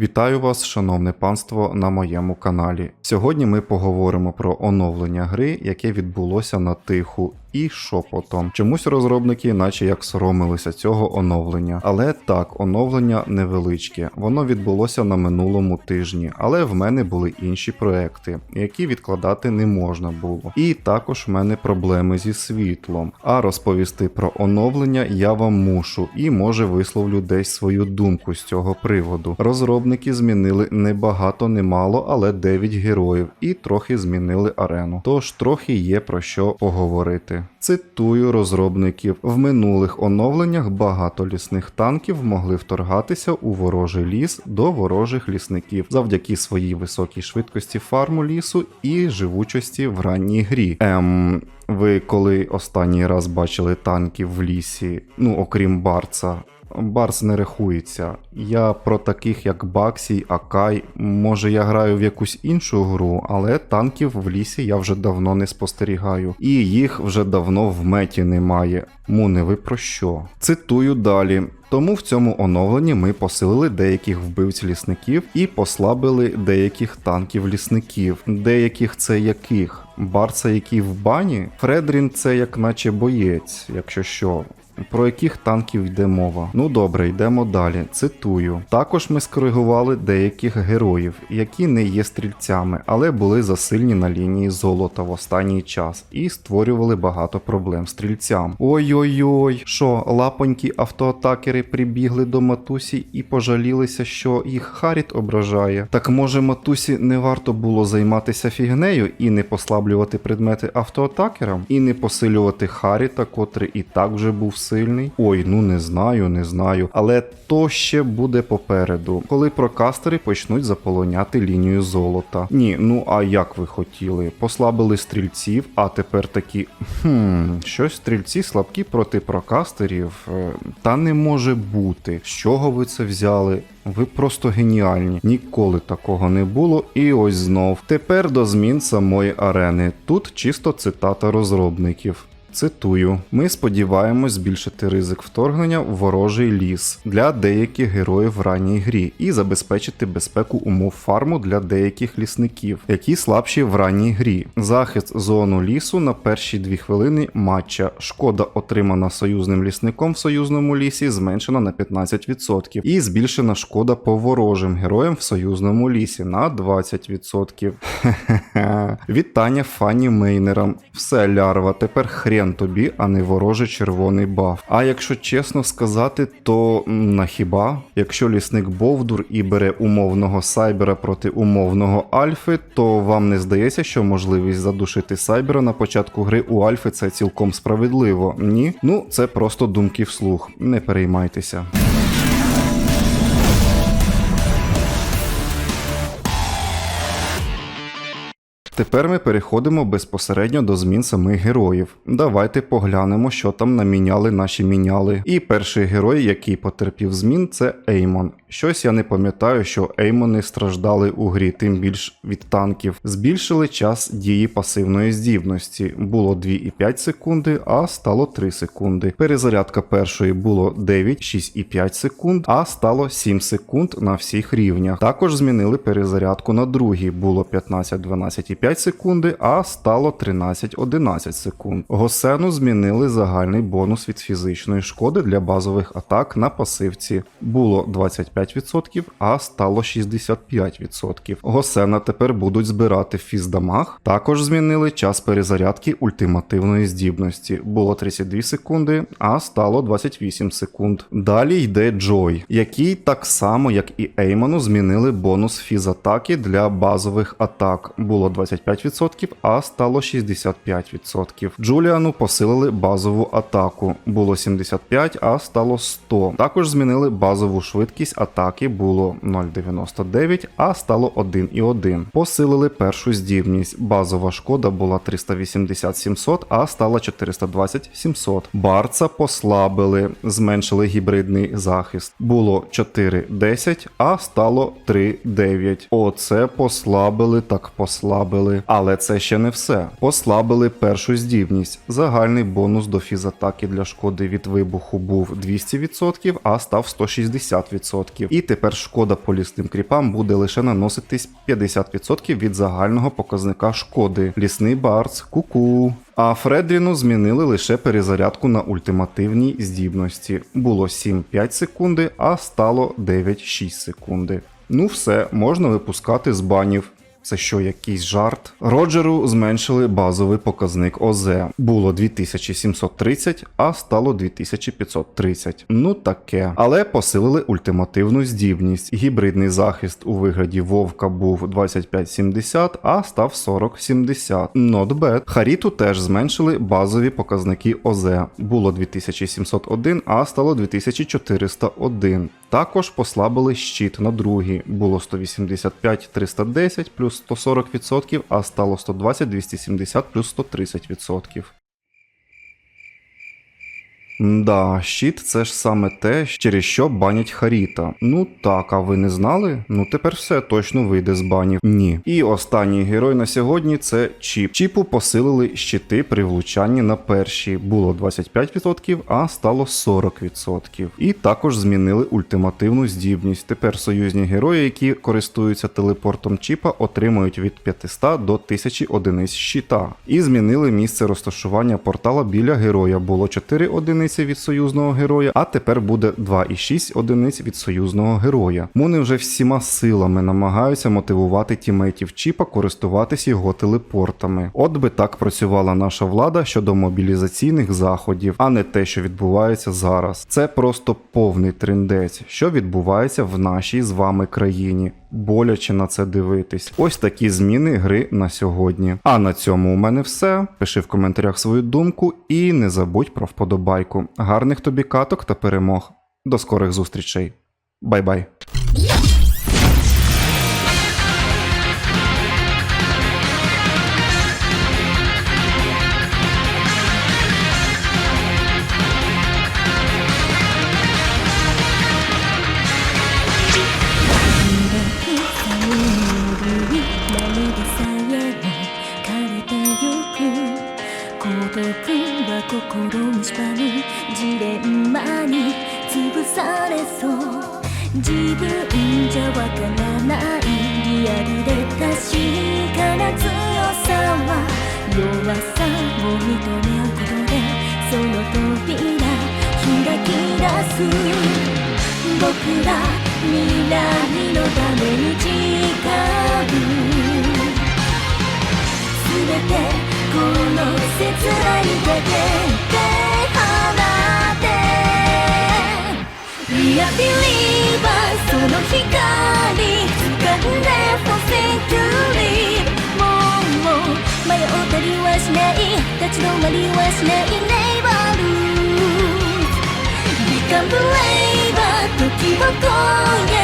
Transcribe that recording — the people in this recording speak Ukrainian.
Вітаю вас, шановне панство, на моєму каналі. Сьогодні ми поговоримо про оновлення гри, яке відбулося на тиху і шепотом. Чомусь розробники, наче як соромилися цього оновлення. Але так, оновлення невеличке. Воно відбулося на минулому тижні, але в мене були інші проекти, які відкладати не можна було. І також в мене проблеми зі світлом. А розповісти про оновлення я вам мушу і може висловлю десь свою думку з цього приводу. Розробники змінили не багато, не але 9 героїв і трохи змінили арену. Тож трохи є про що поговорити. Цитую розробників: в минулих оновленнях багато лісних танків могли вторгатися у ворожий ліс до ворожих лісників завдяки своїй високій швидкості фарму лісу і живучості в ранній грі. Ем, ви коли останній раз бачили танків в лісі, ну окрім Барца, Барс не рахується. Я про таких як Баксій, Акай. Може я граю в якусь іншу гру, але танків в лісі я вже давно не спостерігаю. І їх вже давно в меті немає. Муни, ви про що? Цитую далі. Тому в цьому оновленні ми посилили деяких вбивць лісників і послабили деяких танків лісників. Деяких це яких? Барса, який в бані? Фредрін це як наче боєць, якщо що. Про яких танків йде мова? Ну добре, йдемо далі. Цитую. Також ми скоригували деяких героїв, які не є стрільцями, але були засильні на лінії золота в останній час і створювали багато проблем стрільцям. Ой-ой-ой, що лапонькі автоатакери прибігли до матусі і пожалілися, що їх Харіт ображає. Так може матусі не варто було займатися фігнею і не послаблювати предмети автоатакерам, і не посилювати Харіта, котрий і так вже був сильний. Ой, ну не знаю, не знаю. Але то ще буде попереду, коли прокастери почнуть заполоняти лінію золота. Ні, ну а як ви хотіли? Послабили стрільців, а тепер такі. Хм, щось стрільці слабкі проти прокастерів. Е, Та не може бути. З чого ви це взяли? Ви просто геніальні. Ніколи такого не було. І ось знов. Тепер до змін самої арени. Тут чисто цитата розробників. Цитую: ми сподіваємось збільшити ризик вторгнення в ворожий ліс для деяких героїв в ранній грі і забезпечити безпеку умов фарму для деяких лісників, які слабші в ранній грі. Захист зону лісу на перші дві хвилини матча. Шкода, отримана союзним лісником в союзному лісі, зменшена на 15%, і збільшена шкода по ворожим героям в союзному лісі на 20%. Хе-хе-хе. Вітання фані мейнерам. Все, лярва, тепер хрен тобі, а не ворожий червоний баф. А якщо чесно сказати, то на хіба? Якщо лісник Бовдур і бере умовного сайбера проти умовного альфи, то вам не здається, що можливість задушити сайбера на початку гри у альфи це цілком справедливо? Ні? Ну, це просто думки вслух. Не переймайтеся. Тепер ми переходимо безпосередньо до змін самих героїв. Давайте поглянемо, що там наміняли наші міняли. І перший герой, який потерпів змін, це Еймон. Щось я не пам'ятаю, що Еймони страждали у грі, тим більш від танків. Збільшили час дії пасивної здібності. Було 2,5 секунди, а стало 3 секунди. Перезарядка першої було 9, 6,5 секунд, а стало 7 секунд на всіх рівнях. Також змінили перезарядку на другій. Було 15, 12,5 секунди, а стало 13, 11 секунд. Госену змінили загальний бонус від фізичної шкоди для базових атак на пасивці. Було 25%, а стало 65%. Госена тепер будуть збирати в фіздамаг. Також змінили час перезарядки ультимативної здібності. Було 32 секунди, а стало 28 секунд. Далі йде Джой, який так само, як і Еймону, змінили бонус фізатаки для базових атак. Було 25%, а стало 65%. Джуліану посилили базову атаку. Було 75, а стало 100. Також змінили базову швидкість атаки, було 0,99, а стало 1,1. Посилили першу здібність. Базова шкода була 380 700, а стала 420 700. Барца послабили, зменшили гібридний захист. Було 4,10, а стало 3,9. Оце послабили, так послабили. Але це ще не все. Послабили першу здібність. Загальний бонус до фізатаки для шкоди від вибуху був 200%, а став 160%. І тепер шкода по лісним кріпам буде лише наноситись 50% від загального показника шкоди. Лісний барц, ку-ку. А Фредріну змінили лише перезарядку на ультимативній здібності. Було 7-5 секунди, а стало 9-6 секунди. Ну все, можна випускати з банів. Це що, якийсь жарт? Роджеру зменшили базовий показник ОЗ. Було 2730, а стало 2530. Ну таке. Але посилили ультимативну здібність. Гібридний захист у вигляді Вовка був 2570, а став 4070. Not bad. Харіту теж зменшили базові показники ОЗ. Було 2701, а стало 2401. Також послабили щит на другий. Було 185 310 плюс 140%, а стало 120 270 плюс 130%. Да, щит це ж саме те, через що банять Харіта. Ну так, а ви не знали? Ну тепер все точно вийде з банів. Ні. І останній герой на сьогодні це Чіп. Чіпу посилили щити при влучанні на перші. Було 25%, а стало 40%. І також змінили ультимативну здібність. Тепер союзні герої, які користуються телепортом Чіпа, отримують від 500 до 1000 одиниць щита. І змінили місце розташування портала біля героя. Було 4 одиниці від союзного героя, а тепер буде 2,6 одиниць від союзного героя. Вони вже всіма силами намагаються мотивувати тімейтів Чіпа користуватись його телепортами. От би так працювала наша влада щодо мобілізаційних заходів, а не те, що відбувається зараз. Це просто повний трендець, що відбувається в нашій з вами країні. Боляче на це дивитись. Ось такі зміни гри на сьогодні. А на цьому у мене все. Пиши в коментарях свою думку і не забудь про вподобайку. Гарних тобі каток та перемог. До скорих зустрічей. Бай-бай. れそう自分じゃわからないリアルで確かな強さは弱さを認め合うことでその扉開き出す僕ら未来のために誓うすべてこの切ないだけで放って「ビカンブレイバー時を超え」